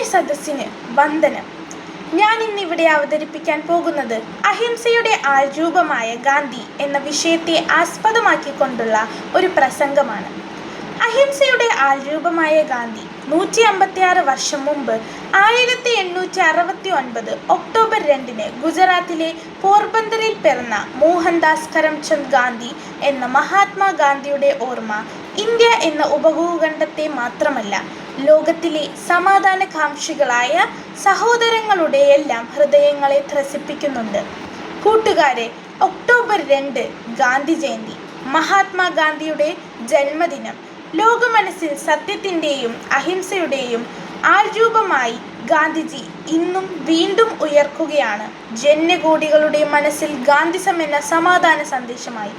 മാന്യ സദസ്സിന് വന്ദനം. ഞാൻ ഇന്നിവിടെ അവതരിപ്പിക്കാൻ പോകുന്നത് അഹിംസയുടെ ആരൂപമായ ഗാന്ധി എന്ന വിഷയത്തെ ആസ്പദമാക്കിക്കൊണ്ടുള്ള ഒരു പ്രസംഗമാണ്. അഹിംസയുടെ ആരൂപമായ ഗാന്ധി നൂറ്റി അമ്പത്തിയാറ് വർഷം മുമ്പ് ആയിരത്തി എണ്ണൂറ്റി അറുപത്തി ഒൻപത് ഒക്ടോബർ രണ്ടിന് ഗുജറാത്തിലെ പോർബന്ദറിൽ പിറന്ന മോഹൻദാസ് കരംചന്ദ് ഗാന്ധി എന്ന മഹാത്മാഗാന്ധിയുടെ ഓർമ്മ ഇന്ത്യ എന്ന ഉപഭൂഖണ്ഡത്തെ മാത്രമല്ല ലോകത്തിലെ സമാധാനകാംക്ഷികളായ സഹോദരങ്ങളുടെ എല്ലാം ഹൃദയങ്ങളെ ത്രസിപ്പിക്കുന്നുണ്ട്. കൂട്ടുകാരെ ഒക്ടോബർ രണ്ട് ഗാന്ധി ജയന്തി. മഹാത്മാഗാന്ധിയുടെ ജന്മദിനം. ലോകമനസ്സിൽ സത്യത്തിന്റെയും അഹിംസയുടെയും ആൾരൂപമായി ഗാന്ധിജി ഇന്നും വീണ്ടും ഉയർക്കുകയാണ്. ജന്യകോടികളുടെ മനസ്സിൽ ഗാന്ധിസം എന്ന സമാധാന സന്ദേശമായി.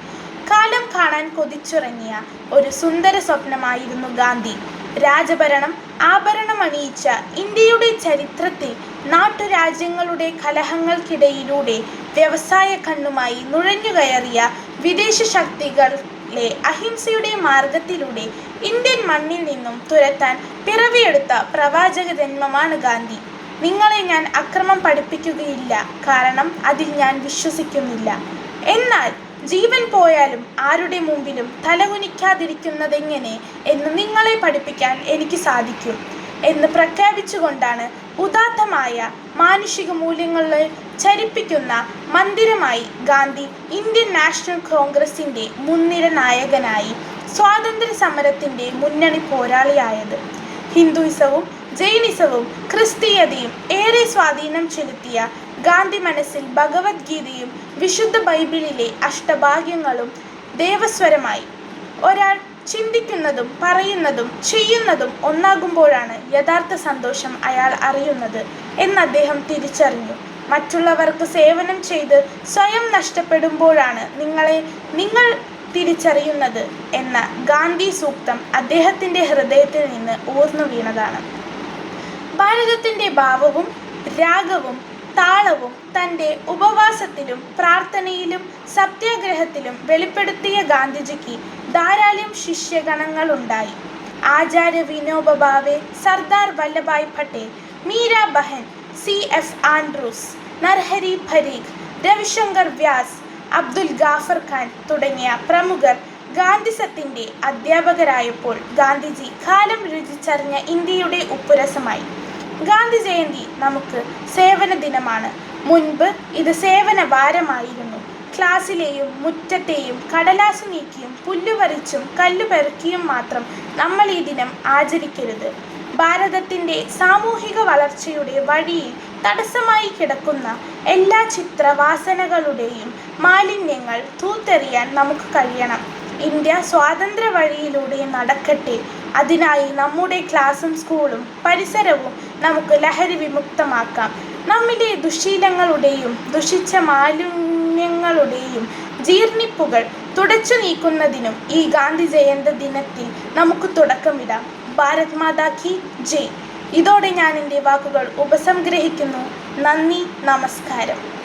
കാലം കാണാൻ കൊതിച്ചുറങ്ങിയ ഒരു സുന്ദര സ്വപ്നമായിരുന്നു ഗാന്ധി. രാജഭരണം ആഭരണമണിയിച്ച ഇന്ത്യയുടെ ചരിത്രത്തിൽ നാട്ടുരാജ്യങ്ങളുടെ കലഹങ്ങൾക്കിടയിലൂടെ വ്യവസായ കണ്ണുമായി നുഴഞ്ഞുകയറിയ വിദേശ ശക്തികളിലെ അഹിംസയുടെ മാർഗത്തിലൂടെ ഇന്ത്യൻ മണ്ണിൽ നിന്നും തുരത്താൻ പിറവിയെടുത്ത പ്രവാചക ജന്മമാണ് ഗാന്ധി. നിങ്ങളെ ഞാൻ അക്രമം പഠിപ്പിക്കുകയില്ല. കാരണം അതിൽ ഞാൻ വിശ്വസിക്കുന്നില്ല. എന്നാൽ ജീവൻ പോയാലും ആരുടെ മുമ്പിലും തലകുനിക്കാതിരിക്കുന്നതെങ്ങനെ എന്ന് നിങ്ങളെ പഠിപ്പിക്കാൻ എനിക്ക് സാധിക്കും എന്ന് പ്രഖ്യാപിച്ചുകൊണ്ടാണ് ഉദാത്തമായ മാനുഷിക മൂല്യങ്ങളെ ചരിപ്പിക്കുന്ന മന്ദിരമായി ഗാന്ധി ഇന്ത്യൻ നാഷണൽ കോൺഗ്രസിന്റെ മുൻനിര നായകനായി സ്വാതന്ത്ര്യ സമരത്തിന്റെ മുന്നണി പോരാളിയായത്. ഹിന്ദുയിസവും ജൈനിസവും ക്രിസ്തീയതയും ഏറെ സ്വാധീനം ചെലുത്തിയ ഗാന്ധി മനസ്സിൽ ഭഗവത്ഗീതയും വിശുദ്ധ ബൈബിളിലെ അഷ്ടഭാഗ്യങ്ങളും ദേവസ്വരമായി. ഒരാൾ ചിന്തിക്കുന്നതും പറയുന്നതും ചെയ്യുന്നതും ഒന്നാകുമ്പോഴാണ് യഥാർത്ഥ സന്തോഷം അയാൾ അറിയുന്നത് എന്ന് അദ്ദേഹം തിരിച്ചറിഞ്ഞു. മറ്റുള്ളവർക്ക് സേവനം ചെയ്ത് സ്വയം നഷ്ടപ്പെടുമ്പോഴാണ് നിങ്ങളെ നിങ്ങൾ തിരിച്ചറിയുന്നത് എന്ന ഗാന്ധി സൂക്തം അദ്ദേഹത്തിന്റെ ഹൃദയത്തിൽ നിന്ന് ഊർന്നു വീണതാണ്. ഭാരതത്തിന്റെ ഭാവവും രാഗവും താളവും തന്റെ ഉപവാസത്തിലും പ്രാർത്ഥനയിലും സത്യാഗ്രഹത്തിലും വെളിപ്പെടുത്തിയ ഗാന്ധിജിക്ക് ധാരാളം ശിഷ്യഗണങ്ങളുണ്ടായി. Acharya Vinoba Bhave Sardar Vallabhbhai Patel Meera Behn C F Andrews Narhari Parikh Ravishankar Vyas Abdul Ghaffar Khan തുടങ്ങിയ പ്രമുഖർ ഗാന്ധിസത്തിന്റെ അധ്യാപകരായപ്പോൾ ഗാന്ധിജി കാലം രുചിച്ചറിഞ്ഞ ഇന്ത്യയുടെ ഉപ്പുരസമായി. ഗാന്ധി ജയന്തി നമുക്ക് സേവന ദിനമാണ്. മുൻപ് ഇത് സേവന വാരമായിരുന്നു. ക്ലാസ്സിലെയും മുറ്റത്തെയും കടലാസ് നീക്കിയും പുല്ലുപറിച്ചും കല്ലുപെറുക്കിയും മാത്രം നമ്മൾ ഈ ദിനം ആചരിക്കരുത്. ഭാരതത്തിന്റെ സാമൂഹിക വളർച്ചയുടെ വഴിയിൽ തടസ്സമായി കിടക്കുന്ന എല്ലാ ചിത്രവാസനകളുടെയും മാലിന്യങ്ങൾ തൂത്തെറിയാൻ നമുക്ക് കഴിയണം. ഇന്ത്യ സ്വാതന്ത്ര്യ വഴിയിലൂടെ നടക്കട്ടെ. അതിനായി നമ്മുടെ ക്ലാസും സ്കൂളും പരിസരവും നമുക്ക് ലഹരി വിമുക്തമാക്കാം. നമ്മുടെ ദുശീലങ്ങളുടെയും ദുഷിച്ച മാലിന്യങ്ങളുടെയും ജീർണിപ്പുകൾ തുടച്ചു നീക്കുന്നതിനും ഈ ഗാന്ധി ജയന്തി ദിനത്തിൽ നമുക്ക് തുടക്കമിടാം. ഭാരത് മാതാ കി ജയ്. ഇതോടെ ഞാൻ എന്റെ വാക്കുകൾ ഉപസംഗ്രഹിക്കുന്നു. നന്ദി നമസ്കാരം.